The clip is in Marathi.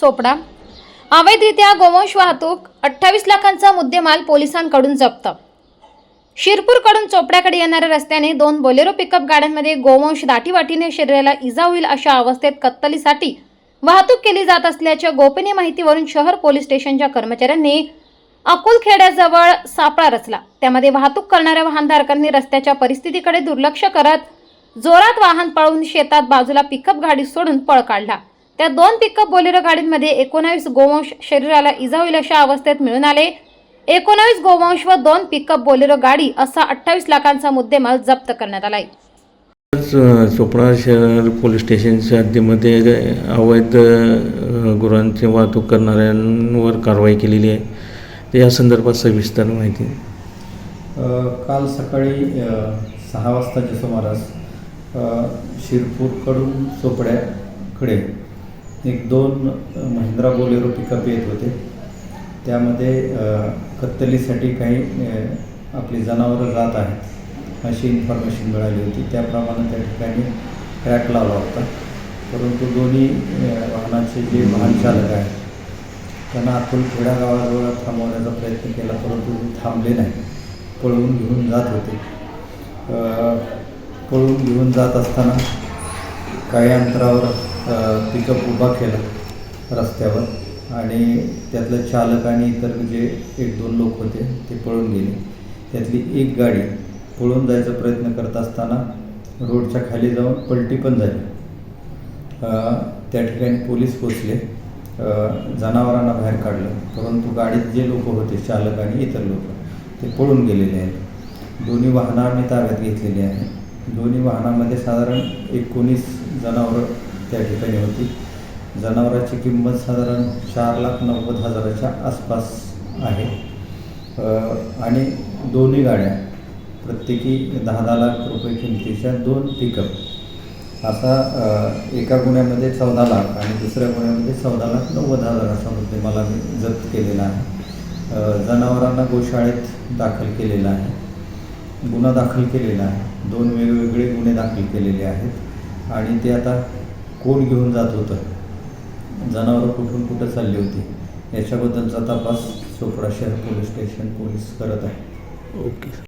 चोपडा. अवैधरित्या गोवंश वाहतूक अठ्ठावीस लाखांचा मुद्देमाल पोलिसांकडून जप्त. शिरपूरकडून चोपड्याकडे येणाऱ्या रस्त्याने दोन बोलेरो पिकअप गाड्यांमध्ये गोवंश दाटीवाटीने शरीराला इजा होईल अशा अवस्थेत कत्तलीसाठी वाहतूक केली जात असल्याच्या गोपनीय माहितीवरून शहर पोलीस स्टेशनच्या कर्मचाऱ्यांनी अकुलखेड्याजवळ सापळा रचला. त्यामध्ये वाहतूक करणाऱ्या वाहनधारकांनी रस्त्याच्या परिस्थितीकडे दुर्लक्ष करत जोरात वाहन पळवून शेतात बाजूला पिकअप गाडी सोडून पळ काढला. त्या दोन पिकअप बोलेरो गाडींमध्ये एकोणावीस गोवंश शरीराला इजा होईल अशा अवस्थेत मिळून आले. एकोणावीस गोवंश व दोन पिकअप बोलेरो गाडी असा अठ्ठावीस लाखांचा मुद्देमाल जप्त करण्यात आलाय. आज चोपडा शहर पोलीस स्टेशनच्या हद्दीमध्ये अवैध गुरांची वाहतूक करणाऱ्यांवर कारवाई केलेली आहे. या संदर्भात सविस्तर माहिती. काल सकाळी सहा वाजताच्या सुमारास शिरपूरकडून चोपड्याकडे एक दोन महिंद्रा बोलेरो पिकअप येत होते. त्यामध्ये कत्तलीसाठी काही आपली जनावरं जात आहेत अशी इन्फॉर्मेशन मिळाली होती. त्याप्रमाणे त्या ठिकाणी ट्रॅक लावला होता. परंतु दोन्ही वाहनाचे जे वाहन चालक आहेत त्यांना अकोलखेडा गावाजवळ थांबवण्याचा प्रयत्न केला परंतु थांबले नाही. पळवून घेऊन जात होते. पळवून घेऊन जात असताना काही अंतरावर पिकअप उभा केला रस्त्यावर आणि त्यातलं चालक आणि इतर जे एक दोन लोक होते ते पळून गेले. त्यातली एक गाडी पळून जायचा प्रयत्न करत असताना रोडच्या खाली जाऊन पलटी पण झाली. त्या ठिकाणी पोलीस पोचले जनावरांना बाहेर काढलं. परंतु गाडीत जे लोक होते चालक आणि इतर लोक ते पळून गेलेले आहेत. दोन्ही वाहनं आम्ही ताब्यात घेतलेली आहे दोन्ही वाहनामध्ये साधारण एकोणीस जनावरं त्या ठिकाणी होती. जनावराची किंमत साधारण चार लाख नव्वद हजाराच्या आसपास आहे. आणि दोन्ही गाड्या प्रत्येकी दहा दहा लाख रुपये किमतीच्या दोन पिकअप असा एका गुन्ह्यामध्ये चौदा लाख आणि दुसऱ्या गुन्ह्यामध्ये चौदा लाख नव्वद हजाराचा मला मी जप्त केलेला आहे. जनावरांना गोशाळेत दाखल केलेला आहे. गुन्हा दाखल केलेला आहे. दोन वेगवेगळे गुन्हे दाखल केलेले आहेत. आणि ते आता कोण घेऊन जात होतं? जनावरं कुठून कुठं चालली होती? याच्याबद्दलचा तपास चोपडा शहर पोलीस स्टेशन पोलीस करत आहे. ओके.